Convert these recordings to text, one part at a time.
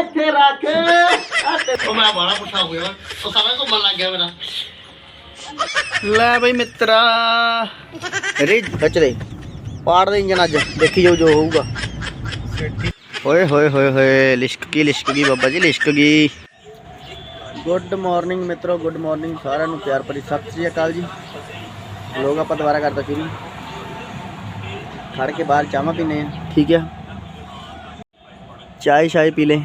ਇੱਥੇ ਰੱਖ ਆ ਤੇ ਉਹ ਮੈਂ ਬੜਾ ਪੁੱਠਾ ਹੋ ਗਿਆ ਉਹ ਸਾਰਾ ਘੁੰਮਣ ਲੱਗ ਗਿਆ ਮੇਰਾ ਲੈ ਬਈ ਮਿੱਤਰਾ। ਰੇ ਖਿੱਚ ਦੇ। ਪਾੜ ਦੇ ਇੰਜਨ ਅੱਜ। ਦੇਖੀ ਜਾਓ ਜੋ ਹੋਊਗਾ। ਓਏ ਹੋਏ ਹੋਏ ਹੋਏ। ਲਿਸ਼ਕ ਕੀ ਲਿਸ਼ਕ ਗਈ ਬਾਬਾ ਜੀ ਲਿਸ਼ਕ ਗਈ ਗੁੱਡ ਮਾਰਨਿੰਗ ਮਿੱਤਰੋ। ਗੁੱਡ ਮਾਰਨਿੰਗ ਸਾਰਿਆਂ ਨੂੰ। ਪਿਆਰ ਭਰੀ ਸਤਿ ਸ੍ਰੀ ਅਕਾਲ ਜੀ। ਲੋਕ ਆਪਾਂ ਦੁਬਾਰਾ ਕਰਦਾ ਸ਼ੁਰੂ। ਖੜ ਕੇ ਬਾਹਰ ਚਾਹਾਂ ਪੀਨੇ ਆ। ਠੀਕ ਆ। ਚਾय ਸ਼ਾय ਪੀ ਲੈ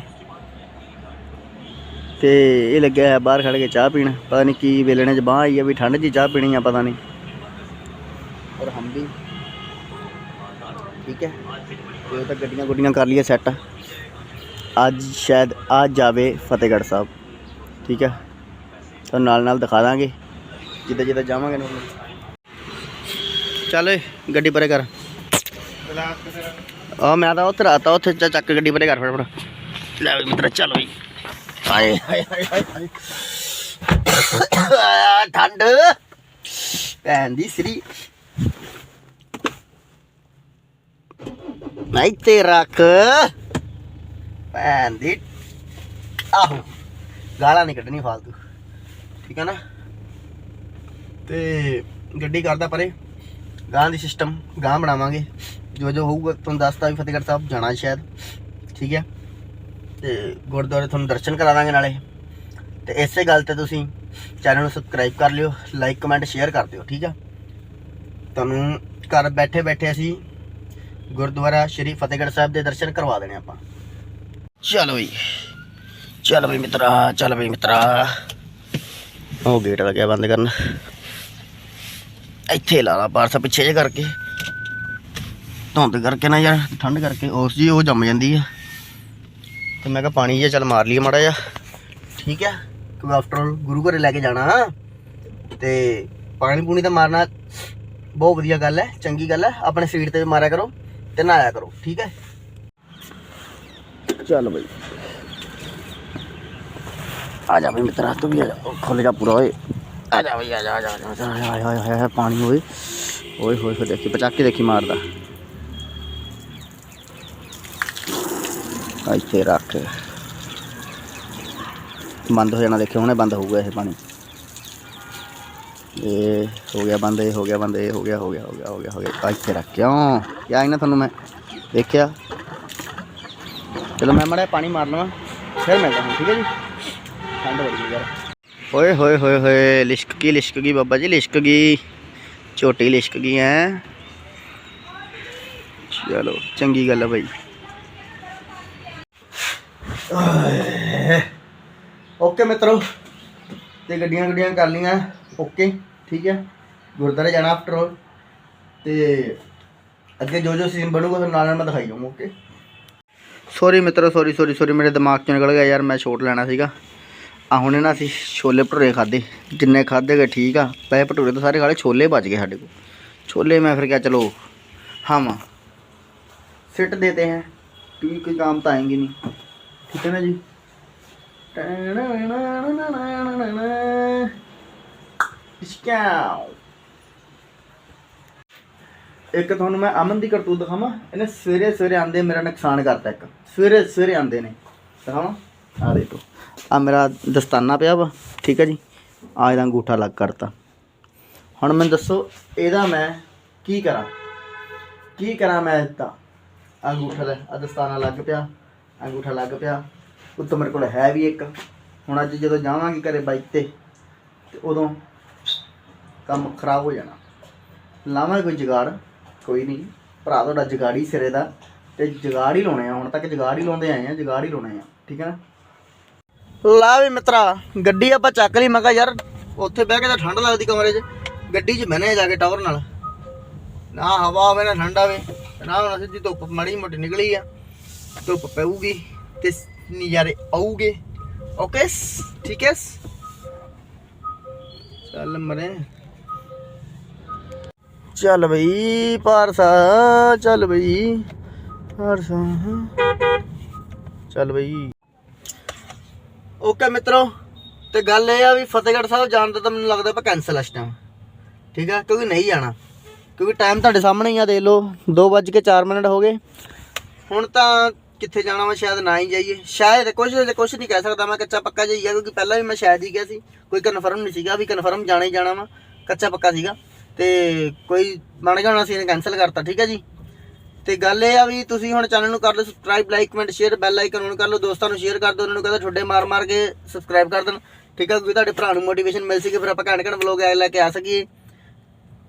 ਤੇ ਇਹ ਲੱਗਿਆ ਹੈ ਬਾਹਰ ਖੜ ਕੇ ਚਾਹ ਪੀਣ ਪਤਾ ਨਹੀਂ ਕੀ ਵੇਲਣੇ ਚ ਬਾਹ ਆਈ ਆ ਵੀ ਠੰਡ 'ਚ ਹੀ ਚਾਹ ਪੀਣੀ ਆ ਪਤਾ ਨਹੀਂ ਔਰ ਹਮ ਵੀ ਠੀਕ ਹੈ ਤੇ ਉਹ ਤਾਂ ਗੱਡੀਆਂ ਗੁੱਡੀਆਂ ਕਰ ਲਈਏ ਸੈੱਟ ਅੱਜ ਸ਼ਾਇਦ ਅੱਜ ਜਾਵੇ ਫਤਿਹਗੜ੍ਹ ਸਾਹਿਬ ਠੀਕ ਹੈ ਤਾਂ ਨਾਲ ਨਾਲ ਦਿਖਾ ਦਾਂਗੇ ਜਿੱਦਾਂ ਜਿੱਦਾਂ ਜਾਵਾਂਗੇ ਨੂੰ ਚੱਲ ਓਏ, ਗੱਡੀ ਪਰੇ ਕਰ ਆ ਮੈਂ ਤਾਂ ਉੱਥੇ ਰਾਤਾ ਉੱਥੇ ਚੱਕ ਗੱਡੀ ਪਰੇ ਕਰ ਫਟਾਫਟ ਲੈ ਵੀ ਮਿੱਤਰ, ਚੱਲ ਬਈ। ਹਾਏ ਹਾਏ ਹਾਏ ਹਾਏ ਠੰਡ। ਭੈਣ ਦੀ ਸ੍ਰੀ। ਨਹੀਂ ਤੇ ਰੱਖ। ਭੈਣ ਦੀ। ਆਹੋ, ਗਾਲਾਂ ਨਹੀਂ ਕੱਢਣੀ ਫਾਲਤੂ। ਠੀਕ ਹੈ ਨਾ? ਤੇ ਗੱਡੀ ਕਰਦਾ ਪਰੇ। ਗਾਂ ਦੀ ਸਿਸਟਮ ਗਾਂ ਬਣਾਵਾਂਗੇ। ਜੋ ਜੋ ਹੋਊਗਾ, ਤੁਹਾਨੂੰ ਦੱਸਤਾ ਵੀ ਫਤਿਹਗੜ੍ਹ ਸਾਹਿਬ ਜਾਣਾ ਸ਼ਾਇਦ, ਠੀਕ ਹੈ? ਤੇ ਗੁਰਦੁਆਰੇ ਤੁਹਾਨੂੰ ਦਰਸ਼ਨ ਕਰਾ ਦਾਂਗੇ ਨਾਲੇ। ਤੇ ਇਸੇ ਗੱਲ ਤੇ ਤੁਸੀਂ ਚੈਨਲ ਨੂੰ ਸਬਸਕ੍ਰਾਈਬ ਕਰ ਲਿਓ ਲਾਈਕ ਕਮੈਂਟ ਸ਼ੇਅਰ ਕਰ ਦਿਓ, ਠੀਕ ਆ? ਤੁਹਾਨੂੰ ਘਰ ਬੈਠੇ ਬੈਠੇ ਅਸੀਂ ਗੁਰਦੁਆਰਾ ਸ਼੍ਰੀ ਫਤਿਹਗੜ੍ਹ ਸਾਹਿਬ ਦੇ ਦਰਸ਼ਨ ਕਰਵਾ ਦੇਣੇ ਆਪਾਂ। ਚਲ ਬਈ ਚਲ ਬਈ ਮਿੱਤਰਾ, ਚਲ ਬਈ ਮਿੱਤਰਾ। ਉਹ ਗੇਟ ਲੱਗਿਆ ਬੰਦ ਕਰਨ? ਇੱਥੇ ਲਾ ਲਾ ਪਾਰਸਾ ਪਿੱਛੇ ਜੇ ਕਰਕੇ। ਧੁੰਦ ਕਰਕੇ ਨਾ ਯਾਰ ਠੰਡ ਕਰਕੇ ਉਸ ਜੀ ਉਹ ਜੰਮ ਜਾਂਦੀ ਆ। ਤੇ ਮੈਂ ਕਿਹਾ ਪਾਣੀ ਜਿਹਾ ਚੱਲ ਮਾਰ ਲਈਏ ਮਾੜਾ ਜਿਹਾ। ਠੀਕ ਹੈ ਕਿਉਂਕਿ ਆਫਟਰ ਆਲ ਗੁਰੂ ਘਰੇ ਲੈ ਕੇ ਜਾਣਾ। ਤੇ ਪਾਣੀ ਪੂਣੀ ਤਾਂ ਮਾਰਨਾ ਬਹੁਤ ਵਧੀਆ ਗੱਲ ਹੈ ਚੰਗੀ ਗੱਲ ਹੈ। ਆਪਣੇ ਸਰੀਰ ਤੇ ਮਾਰਿਆ ਕਰੋ ਤੇ ਨਹਾਇਆ ਕਰੋ ਠੀਕ ਹੈ? ਚੱਲ ਬਈ। ਆ ਜਾ ਬਈ ਮਿੱਤਰਾ ਤੂੰ ਵੀ ਆ ਜਾ। ਖੁੱਲ ਜਾ ਪੂਰਾ ਓਏ। ਆ ਜਾ ਬਈ ਆ ਜਾ ਆ ਜਾ ਆ ਜਾ, ਆ ਜਾ ਪਾਣੀ ਓਏ। ਓਏ ਹੋਏ ਹੋਏ ਦੇਖੀ ਪਚਾਕੇ ਦੇਖੀ ਮਾਰਦਾ। ਇੱਥੇ ਰੱਖ ਬੰਦ ਹੋ ਜਾਣਾ ਦੇਖਿਓ ਹੁਣੇ ਬੰਦ ਹੋਊਗਾ ਇਹ ਪਾਣੀ ਇਹ ਹੋ ਗਿਆ ਬੰਦ ਇਹ ਹੋ ਗਿਆ ਬੰਦ ਇਹ ਹੋ ਗਿਆ ਹੋ ਗਿਆ ਹੋ ਗਿਆ ਹੋ ਗਿਆ ਹੋ ਗਿਆ ਆ ਇੱਥੇ ਰੱਖ ਕਿਉਂ ਕਿਆ ਹੀ ਨਾ ਤੁਹਾਨੂੰ ਮੈਂ ਦੇਖਿਆ ਚਲੋ ਮੈਂ ਮੜਾ ਪਾਣੀ ਮਾਰ ਲਵਾਂ ਫਿਰ ਮਿਲਦਾ ਹਾਂ ਠੀਕ ਹੈ ਜੀ ਠੰਡ ਬੜੀ ਹੈ ਯਾਰ ਓਏ ਹੋਏ ਹੋਏ ਹੋਏ ਲਿਸ਼ਕ ਕੀ ਲਿਸ਼ਕ ਗਈ ਬਾਬਾ ਜੀ ਲਿਸ਼ਕ ਗਈ ਝੋਟੀ ਲਿਸ਼ਕ ਗਈ ਐ ਚਲੋ ਚੰਗੀ ਗੱਲ ਹੈ ਭਾਈ ਓਕੇ ਮਿੱਤਰੋ ਤੇ ਗੱਡੀਆਂ ਗੱਡੀਆਂ ਕਰ ਲੀਆਂ ਓਕੇ ਠੀਕ ਹੈ ਗੁਰਦਾਰੇ ਜਾਣਾ ਆਫਟਰ ਆਲ ਤੇ ਅੱਗੇ ਜੋ ਜੋ ਸੀਨ ਬਣੂਗਾ ਤੁਹਾਨੂੰ ਨਾਲ ਨਾਲ ਮੈਂ ਦਿਖਾਈ ਜਾਊਂਗਾ ਓਕੇ ਸੌਰੀ ਮਿੱਤਰੋ ਸੌਰੀ ਸੌਰੀ ਸੌਰੀ ਮੇਰੇ ਦਿਮਾਗ ਚੋਂ ਨਿਕਲ ਗਿਆ ਯਾਰ ਮੈਂ ਛੋਟ ਲੈਣਾ ਸੀਗਾ ਆ ਹੁਣੇ ਨਾ ਅਸੀਂ ਛੋਲੇ ਭਟੂਰੇ ਖਾਦੇ ਜਿੰਨੇ ਖਾਦੇ ਗਏ ਠੀਕ ਆ ਪਏ ਭਟੂਰੇ ਤਾਂ ਸਾਰੇ ਖਾਲੇ ਛੋਲੇ ਬਚ ਗਏ ਸਾਡੇ ਕੋਲ ਛੋਲੇ मैं फिर क्या चलो हम सिट देते हैं क्योंकि कोई काम तो आएंगे नहीं ਠੀਕ ਜੀ ਇੱਕ ਤੁਹਾਨੂੰ ਮੈਂ ਅਮਨ ਦੀ ਕਰਤੂਤ ਦਿਖਾਵਾਂ ਇਹਨੇ ਸਵੇਰੇ ਸਵੇਰੇ ਆਂਦੇ ਮੇਰਾ ਨੁਕਸਾਨ ਕਰਤਾ ਇੱਕ ਸਵੇਰੇ ਸਵੇਰੇ ਆਂਦੇ ਨੇ ਦਿਖਾਵਾਂ ਆ ਦੇਖੋ ਆ ਮੇਰਾ ਦਸਤਾਨਾ ਪਿਆ ਵਾ ਠੀਕ ਹੈ ਜੀ? ਆ ਇਹਦਾ ਅੰਗੂਠਾ ਲੱਗ ਕਰਤਾ ਹੁਣ ਮੈਨੂੰ ਦੱਸੋ ਇਹਦਾ ਮੈਂ ਕੀ ਕਰਾਂ ਕੀ ਕਰਾਂ ਮੈਂ ਇਹਦਾ ਅੰਗੂਠਾ ਦਾ ਦਸਤਾਨਾ ਲੱਗ ਪਿਆ ਅੰਗੂਠਾ ਲੱਗ ਪਿਆ। ਉੱਤੋਂ ਮੇਰੇ ਕੋਲ ਹੈ ਵੀ ਇੱਕ। ਹੁਣ ਅੱਜ ਜਦੋਂ ਜਾਵਾਂਗੇ ਘਰੇ ਬਾਈਕ ਤੇ ਤੇ ਉਦੋਂ ਕੰਮ ਖਰਾਬ ਹੋ ਜਾਣਾ। ਲਾਵਾਂ ਕੋਈ ਜਗਾੜ, ਕੋਈ ਨਹੀਂ। ਭਰਾ ਤੁਹਾਡਾ ਜਗਾੜੀ ਸਿਰੇ ਦਾ। ਤੇ ਜਗਾੜ ਹੀ ਲਾਉਣੇ ਆ, ਹੁਣ ਤੱਕ ਜਗਾੜ ਹੀ ਲਾਉਂਦੇ ਆਏ ਆ, ਜਗਾੜ ਹੀ ਲਾਉਣੇ ਆ। ਠੀਕ ਹੈ ਨਾ? ਲਾ ਵੀ ਮਿੱਤਰਾ, ਗੱਡੀ ਆਪਾਂ ਚੱਕ ਲਈ, ਮੈਂ ਕਿਹਾ ਯਾਰ ਉੱਥੇ ਬਹਿ ਕੇ ਤਾਂ ਠੰਡ ਲੱਗਦੀ ਕਮਰੇ 'ਚ। ਗੱਡੀ 'ਚ ਬਹਿਨੇ ਜਾ ਕੇ ਟਾਵਰ ਨਾਲ। ਨਾ ਹਵਾ ਆਵੇ, ਨਾ ਠੰਡ ਆਵੇ। ਨਾ ਹੁਣ ਸਿੱਧੀ ਧੁੱਪ ਮੜੀ ਮੋਟੀ ਨਿਕਲੀ ਆ। ਧੁੱਪ ਪਊਗੀ ਤੇ ਨਜ਼ਾਰੇ ਆਉਗੇ ਓਕੇ ਠੀਕ ਹੈ ਚੱਲ ਮਰੇ ਚੱਲ ਬਈ ਪਾਰਸਾ ਚੱਲ ਬਈ ਪਾਰਸਾ ਚੱਲ ਬਈ ਓਕੇ ਮਿੱਤਰੋ ਤੇ ਗੱਲ ਇਹ ਆ ਵੀ ਫਤਿਹਗੜ੍ਹ ਸਾਹਿਬ ਜਾਣ ਦਾ ਤਾਂ ਮੈਨੂੰ ਲੱਗਦਾ ਪਾ ਕੈਨਸਲ ਇਸ ਟਾਈਮ ਠੀਕ ਆ ਕਿਉਂਕਿ ਨਹੀਂ ਜਾਣਾ ਕਿਉਂਕਿ ਟਾਈਮ ਤੁਹਾਡੇ ਸਾਹਮਣੇ ਹੀ ਆ ਦੇਖ ਲਓ 2:04 ਮਿੰਟ ਹੋ ਗਏ ਹੁਣ ਤਾਂ ਕਿੱਥੇ ਜਾਣਾ ਵਾ, ਸ਼ਾਇਦ ਨਾ ਹੀ ਜਾਈਏ। ਸ਼ਾਇਦ ਕੁਝ ਕੁਝ ਨਹੀਂ ਕਹਿ ਸਕਦਾ ਮੈਂ, ਕੱਚਾ ਪੱਕਾ ਜਾਈਆ ਕਿਉਂਕਿ ਪਹਿਲਾਂ ਵੀ ਮੈਂ ਸ਼ਾਇਦ ਹੀ ਗਿਆ ਸੀ। ਕੋਈ ਕਨਫਰਮ ਨਹੀਂ ਸੀਗਾ ਵੀ ਕਨਫਰਮ ਜਾਣਾ ਹੀ ਜਾਣਾ ਵਾ, ਕੱਚਾ ਪੱਕਾ ਸੀਗਾ। ਤੇ ਕੋਈ ਬਣ ਗਿਆ ਹੋਣਾ ਸੀ, ਇਹਨੇ ਕੈਨਸਲ ਕਰਤਾ, ਠੀਕ ਹੈ ਜੀ? ਤੇ ਗੱਲ ਇਹ ਆ ਵੀ ਤੁਸੀਂ ਹੁਣ ਚੈਨਲ ਨੂੰ ਕਰ ਲਓ subscribe like comment share bell icon on ਕਰ ਲਓ, ਦੋਸਤਾਂ ਨੂੰ ਸ਼ੇਅਰ ਕਰ ਦਿਓ, ਉਹਨਾਂ ਨੂੰ ਕਹਿੰਦਾ ਠੁੱਡੇ ਮਾਰ ਮਾਰ ਕੇ ਸਬਸਕ੍ਰਾਈਬ ਕਰ ਦੇਣ। ਠੀਕ ਹੈ ਕਿਉਂਕਿ ਤੁਹਾਡੇ ਭਰਾ ਨੂੰ ਮੋਟੀਵੇਸ਼ਨ ਮਿਲ ਸਕੇ ਫਿਰ ਆਪਾਂ ਘੈਂਟ ਘੈਂਟ ਵਲੋਗ ਲੈ ਕੇ ਆ ਸਕੀਏ।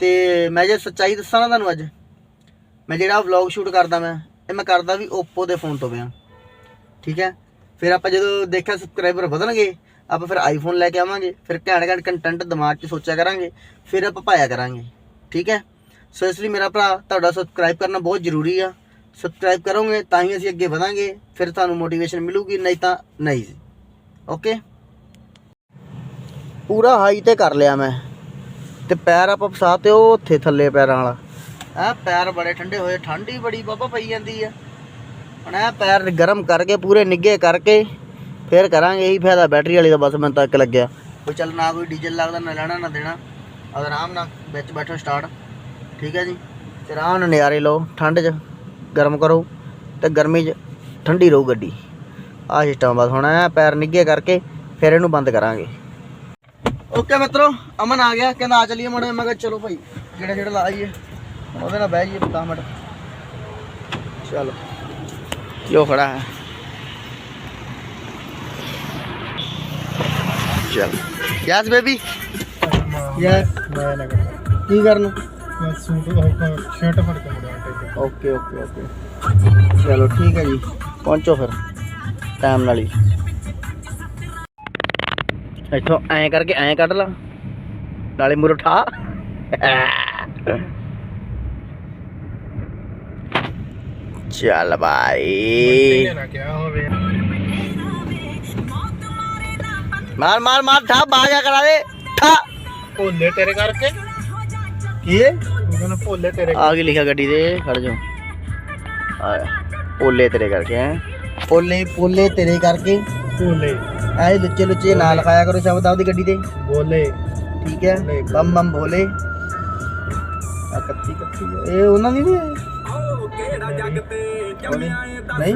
ਤੇ ਮੈਂ ਜੇ ਸੱਚਾਈ ਦੱਸਾਂ ਨਾ ਤੁਹਾਨੂੰ ਅੱਜ, ਮੈਂ ਜਿਹੜਾ ਵਲੌਗ ਸ਼ੂਟ ਕਰਦਾ ਮੈਂ ਇਹ ਮੈਂ ਕਰਦਾ ਵੀ Oppo ਦੇ ਫੋਨ ਤੋਂ ਪਿਆ ਠੀਕ ਹੈ? ਫਿਰ ਆਪਾਂ ਜਦੋਂ ਦੇਖਿਆ ਸਬਸਕ੍ਰਾਈਬਰ ਵਧਣਗੇ, ਆਪਾਂ ਫਿਰ ਆਈਫੋਨ ਲੈ ਕੇ ਆਵਾਂਗੇ, ਫਿਰ ਘੈਂਟ ਘੈਂਟ ਕੰਟੈਂਟ ਦਿਮਾਗ 'ਚ ਸੋਚਿਆ ਕਰਾਂਗੇ, ਫਿਰ ਆਪਾਂ ਪਾਇਆ ਕਰਾਂਗੇ। ਠੀਕ ਹੈ? ਸੋ ਇਸ ਲਈ ਮੇਰਾ ਭਰਾ, ਤੁਹਾਡਾ ਸਬਸਕ੍ਰਾਈਬ ਕਰਨਾ ਬਹੁਤ ਜ਼ਰੂਰੀ ਆ। ਸਬਸਕ੍ਰਾਈਬ ਕਰੋਗੇ ਤਾਂ ਹੀ ਅਸੀਂ ਅੱਗੇ ਵਧਾਂਗੇ, ਫਿਰ ਤੁਹਾਨੂੰ ਮੋਟੀਵੇਸ਼ਨ ਮਿਲੂਗੀ, ਨਹੀਂ ਤਾਂ ਨਹੀਂ। ਓਕੇ ਪੂਰਾ ਹਾਈ ਤੇ ਕਰ ਲਿਆ ਮੈਂ। ਤੇ ਪੈਰ ਆਪਾਂ ਫਸਾ ਤੇ ਉਹ ਉੱਥੇ ਥੱਲੇ ਪੈਰਾਂ ਵਾਲਾ। ਆ ਪੈਰ ਬੜੇ ਠੰਡੇ ਹੋਏ, ਠੰਡ ਹੀ ਬੜੀ ਬਾਬਾ ਪਈ ਜਾਂਦੀ ਆ। ਹੁਣ ਇਹ ਪੈਰ ਗਰਮ ਕਰਕੇ, ਪੂਰੇ ਨਿੱਗੇ ਕਰਕੇ, ਫਿਰ ਕਰਾਂਗੇ, ਇਹੀ ਫਾਇਦਾ ਬੈਟਰੀ ਵਾਲੀ ਦਾ, ਬਸ ਮੈਨੂੰ ਤਾਂ ਇੱਕ ਲੱਗਿਆ। ਕੋਈ ਚੱਲ ਨਾ ਕੋਈ ਡੀਜ਼ਲ ਲੱਗਦਾ, ਨਾ ਲੈਣਾ, ਨਾ ਦੇਣਾ। ਆਰਾਮ ਨਾਲ, ਵਿੱਚ ਬੈਠੋ ਸਟਾਰਟ। ਠੀਕ ਹੈ ਜੀ? ਤੇ ਆਰਾਮ ਨਾਲ ਨਜ਼ਾਰੇ ਲਓ, ਠੰਡ 'ਚ, ਗਰਮ ਕਰੋ, ਤੇ ਗਰਮੀ 'ਚ ਠੰਡੀ ਰਹੂ ਗੱਡੀ। ਆਹ ਸਿਸਟਮ ਬਸ ਹੁਣ ਇਹ ਪੈਰ ਨਿੱਗੇ ਕਰਕੇ, ਫਿਰ ਇਹਨੂੰ ਬੰਦ ਕਰਾਂਗੇ। ਓਕੇ ਮਿੱਤਰੋ, ਅਮਨ ਆ ਗਿਆ, ਕਹਿੰਦਾ ਆ ਚਲੀਏ ਮੁੰਡੇ ਮੈਂ ਕਿਹਾ ਚਲੋ ਭਾਈ ਜਿਹੜਾ ਜਿਹੜਾ ਲਾਈਏ ਉਹਦੇ ਨਾਲ ਬਹਿ ਜਾਈਏ 10 ਮਿੰਟ। ਚਲੋ। ਜੋ ਖੜਾ ਹੈ। ਚਲ। Yes baby. ਯਸ ਮੈਂ ਨਾ ਕੀ ਕਰਨ? ਮੈਂ ਸੂਟ ਸ਼ਰਟ ਫੜ ਕੇ ਮੁੜਿਆ ਓਕੇ ਓਕੇ ਓਕੇ। ਚਲੋ ਠੀਕ ਹੈ ਜੀ। ਪਹੁੰਚੋ ਫਿਰ। ਟਾਈਮ ਨਾਲ ਹੀ। ਇੱਥੋਂ ਐਂ ਕਰਕੇ ਐਂ ਕੱਢ ਲਾ। ਨਾਲੇ ਮੂਰ ਚੱਲ ਹੋਵੇ ਮਾਰ ਮਾਰ ਮਾਰ ਠਾ ਬਾਜਾ ਕਰਾ ਦੇ ਠਾ ਭੋਲੇ ਤੇਰੇ ਕਰਕੇ? ਕੀ ਹੈ ਉਹ ਕਹਿੰਦਾ ਭੋਲੇ ਤੇਰੇ ਆ ਕੀ ਲਿਖਿਆ ਗੱਡੀ ਦੇ ਖੜ ਜਾ। ਆ ਪੋਲੇ ਤੇਰੇ ਕਰਕੇ ਹੈ। ਪੋਲੇ ਪੋਲੇ ਤੇਰੇ ਕਰਕੇ। ਭੋਲੇ। ਐ ਲੁੱਚੇ ਲੁੱਚੇ ਨਾ ਲਿਖਾਇਆ ਕਰੋ ਸ਼ਬਦ ਆਪਦੀ ਗੱਡੀ ਤੇ। ਬੋਲੇ ਠੀਕ ਹੈ। ਬੰਮ ਬੰਮ ਭੋਲੇ। ਆ ਕੱਤੀ ਕੱਤੀ। ਇਹ ਉਹਨਾਂ ਦੀ ਨਹੀਂ ਹੈ? ਉਹਦੀ? ਨਹੀਂ।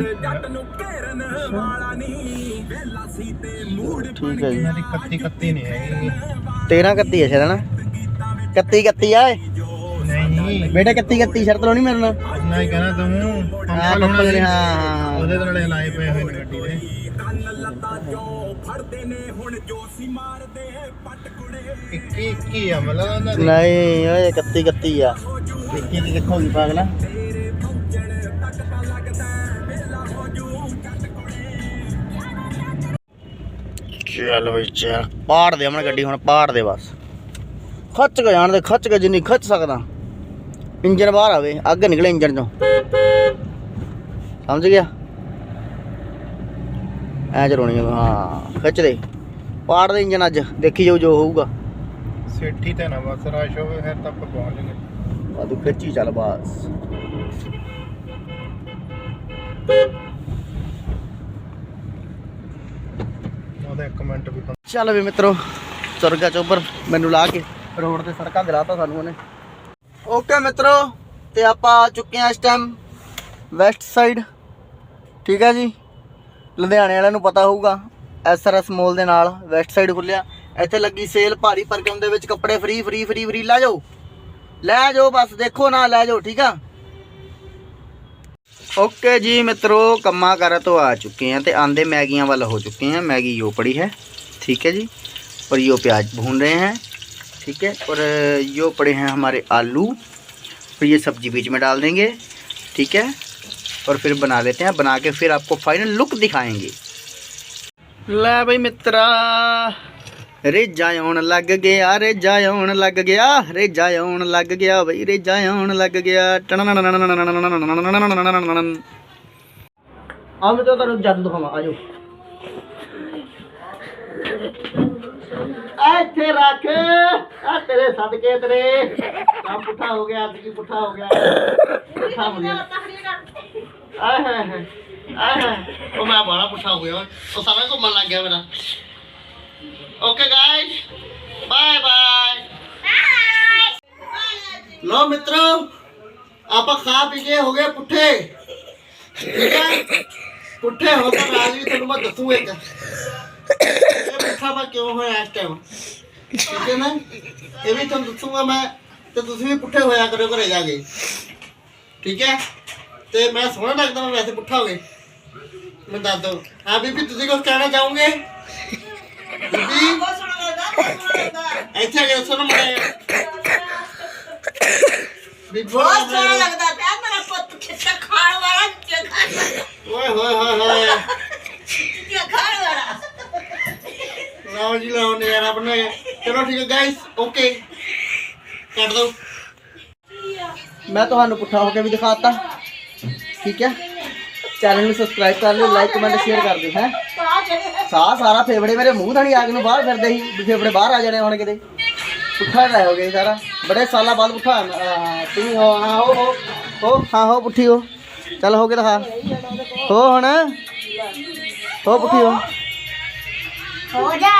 ਠੀਕ ਹੈ ਜੀ। ਮੇਰੀ ਕੱਤੀ ਕੱਤੀ ਨਹੀਂ ਹੈਗੀ 13 ਕੱਤੀ ਹੈ ਸ਼ਾਇਦ ਨਾ? ਕੱਤੀ ਕੱਤੀ ਆ ਏ? ਨਹੀਂ। ਬੇਟਾ ਕੱਤੀ ਕੱਤੀ ਸ਼ਰਤ ਲਾਉਣੀ ਮੇਰੇ ਨਾਲ। ਨਾ ਹੀ ਕਹਿਣਾ ਤੂੰ ਹਾਂ ਹੋਣਾ ਸੀ। ਹਾਂ ਉਹਦੇ ਨਾਲ ਲਾਏ ਪਏ ਹੋਏ ਨੇ ਗੱਡੀ ਦੇ। ਇੱਕੀ ਇੱਕੀ ਆ ਮਤਲਬ ਉਹਨਾਂ ਦੀ। ਨਹੀਂ ਓਏ ਕੱਤੀ ਕੱਤੀ ਆ। ਦੇਖੀ ਤੇ ਦੇਖੋਗੀ ਪਾਗਲਾ ਚੱਲ ਬਈ ਚੱਲ ਪਾੜ ਦੇ ਅਮਨ ਗੱਡੀ ਹੁਣ ਪਾੜ ਦੇ ਬਸ। ਖੱਚ ਕੇ ਜਾਣ ਦੇ ਖੱਚ ਕੇ ਜਿੰਨੀ ਖੱਚ ਸਕਦਾ। ਇੰਜਨ ਬਾਹਰ ਆਵੇ ਅੱਗ ਨਿਕਲੇ ਇੰਜਨ ਚੋਂ। ਸਮਝ ਗਿਆ? ਐ ਚਲਾਉਣੀ ਆ, ਹਾਂ ਖਿੱਚ ਦੇ। ਪਾੜ ਦੇ ਇੰਜਨ ਅੱਜ ਦੇਖੀ ਜਾਓ ਜੋ ਹੋਊਗਾ। ਸੇਠੀ ਤੇ ਨਾ ਬਸ ਰਸ਼ ਹੋਵੇ ਫਿਰ ਤੱਕ ਪਹੁੰਚ ਗਏ ਆ ਤੂੰ ਖਿੱਚੀ ਚੱਲ ਬਸ। ਉਹਦਾ ਇੱਕ ਵੀ ਚੱਲ ਵੀ ਮਿੱਤਰੋ ਸਰਗਾ ਚੋਬਰ ਮੈਨੂੰ ਲਾ ਕੇ ਰੋਡ ਤੇ ਸੜਕਾਂ ਦਿਲਾਤਾ ਸਾਨੂੰ ਉਹਨੇ। ਓਕੇ ਮਿੱਤਰੋ, ਤੇ ਆਪਾਂ ਆ ਚੁੱਕੇ ਆ ਇਸ ਟਾਈਮ ਵੈਸਟ ਸਾਈਡ ਠੀਕ ਹੈ ਜੀ? ਲੁਧਿਆਣੇ ਵਾਲਿਆਂ ਨੂੰ ਪਤਾ ਹੋਊਗਾ ਐਸਆਰਐਸ ਮੋਲ ਦੇ ਨਾਲ ਵੈਸਟ ਸਾਈਡ ਖੁੱਲਿਆ ਇੱਥੇ ਲੱਗੀ ਸੇਲ ਭਾਰੀ ਪਰਕਮ ਦੇ ਵਿੱਚ ਕੱਪੜੇ ਫ੍ਰੀ ਫ੍ਰੀ ਫ੍ਰੀ ਫ੍ਰੀ ਲੈ ਜਾਓ। ਲੈ ਜਾਓ ਬਸ, ਦੇਖੋ ਨਾ, ਲੈ ਜਾਓ, ਠੀਕ ਆ? ਓਕੇ ਜੀ ਮਿੱਤਰੋ ਕੰਮਾਂ ਕਰ ਤੋਂ ਆ ਚੁੱਕੇ हैं ਤੇ ਆਂਦੇ मैगियां वाला हो चुके हैं मैगी यो पड़ी है ठीक है जी और यो प्याज भून रहे हैं ठीक है और यो पड़े हैं हमारे आलू और ये सब्जी बीच में डाल देंगे ठीक है और फिर बना लेते हैं बना के फिर आपको फाइनल लुक दिखाएंगे ਲੈ ਬਈ ਮਿੱਤਰਾ ਰੇਜਾ ਆਉਣ ਲੱਗ ਗਿਆ, ਰੇਜਾ ਆਉਣ ਲੱਗ ਗਿਆ, ਰੇਜਾ ਆਉਣ ਲੱਗ ਗਿਆ ਬਈ, ਰੇਜਾ ਆਉਣ ਲੱਗ ਗਿਆ। ਆ ਮੈਂ ਤਾਂ ਤੁਹਾਨੂੰ ਜਾਦੂ ਦਿਖਾਵਾਂ ਆਜੋ ਇੱਥੇ ਰੱਖ ਆ ਤੇਰੇ ਸਦਕੇ ਤੇਰੇ ਕੰਮ ਪੁੱਠਾ ਹੋ ਗਿਆ ਅੱਜ ਕੀ ਪੁੱਠਾ ਹੋ ਗਿਆ ਪੁੱਠਾ ਹੋ ਗਿਆ ਆਏ ਹਾਏ ਹਾਏ ਉਹ ਮੈਂ ਬੜਾ ਪੁੱਠਾ ਹੋ ਗਿਆ ਉਹ ਸਾਰਾ ਘੁੰਮਣ ਲੱਗ ਗਿਆ ਮੇਰਾ ਓਕੇ ਗਾਇਸ ਬਾਏ ਬਾਏ ਲੋ ਮਿੱਤਰੋ ਆਪਾਂ ਖਾ ਪੀ ਕੇ ਹੋ ਗਏ ਪੁੱਠੇ ਠੀਕ ਹੈ ਪੁੱਠੇ ਹੋ ਤਾਂ ਰਾਜ ਵੀ ਤੁਹਾਨੂੰ ਮੈਂ ਦੱਸੂ ਇੱਕ ਇਹ ਪੁੱਠਾ ਮੈਂ ਕਿਉਂ ਹੋਇਆ ਇਸ ਟਾਈਮ ਠੀਕ ਹੈ ਨਾ ਇਹ ਵੀ ਤੁਹਾਨੂੰ ਦੱਸੂਗਾ ਮੈਂ ਤੇ ਤੁਸੀਂ ਵੀ ਪੁੱਠੇ ਹੋਇਆ ਕਰਿਓ ਘਰੇ ਜਾ ਕੇ ਠੀਕ ਹੈ ਤੇ ਮੈਂ ਸੋਹਣਾ ਲੱਗਦਾ ਮੈਂ ਵੈਸੇ ਪੁੱਠਾ ਹੋ ਗਏ ਮੈਂ ਦੱਸ ਦੋ ਹਾਂ ਬੀਬੀ? ਤੁਸੀਂ ਕੁਝ ਕਹਿਣਾ ਚਾਹੋਗੇ ਬੀਬੀ ਬਹੁਤ ਸੋਹਣਾ ਲੱਗਦਾ ਬਹੁਤ ਸੋਹਣਾ ਲੱਗਦਾ ਇੱਥੇ ਆ ਕੇ ਸੁਣ ਮੈਂ ਬੀਬੀ ਬਹੁਤ ਸੋਹਣਾ ਲੱਗਦਾ ਪਿਆ ਮੇਰਾ ਪੁੱਤ ਚਿੱਟਾ ਖਾਣ ਵਾਲਾ ਚਿੱਟਾ ਖਾਣ ਓਏ ਹੋਏ ਹੋਏ ਹੋਏ। ਚਿੱਟਾ ਖਾਣ ਵਾਲਾ? ਲਓ ਜੀ ਲਓ ਨੇ ਯਾਰ ਆਪਣੇ। ਚਲੋ ਠੀਕ ਹੈ ਗਾਇਸ ਓਕੇ ਕੱਟ ਦੋ। ਮੈਂ ਤੁਹਾਨੂੰ ਪੁੱਠਾ ਹੋ ਕੇ ਵੀ ਦਿਖਾਤਾ। ਠੀਕ ਹੈ? ਚੈਨਲ ਨੂੰ ਸਬਸਕ੍ਰਾਈਬ ਕਰ ਲਿਓ ਲਾਈਕ ਕਮੈਂਟ ਸ਼ੇਅਰ ਕਰ ਦਿਓ ਹੈ? ਸਾਹ ਸਾਰਾ ਫੇਫੜੇ ਮੇਰੇ ਮੂੰਹ ਥਣੀ ਆ ਨੂੰ ਬਾਹਰ ਫਿਰਦੇ ਸੀ? ਵੀ ਫੇਫੜੇ ਬਾਹਰ ਆ ਜਾਣੇ ਹੁਣ ਕਿਤੇ। ਪੁੱਠਾ ਰਹਿ ਹੋ ਗਿਆ ਸਾਰਾ। ਬੜੇ ਸਾਲਾਂ ਬਾਅਦ ਪੁੱਠਾ ਹੋਇਆ। ਹਾਂ, ਤੂੰ ਹੋ ਹਾਂ ਹੋ ਹੋ ਹੋ ਹਾਂ ਹੋ ਪੁੱਠੀ ਹੋ। ਚੱਲ ਹੋ ਕੇ ਦਿਖਾ ਹੋ ਹੁਣ। ਹੋ ਪੁੱਠੀ ਹੋ। ਹੋ ਜਾ।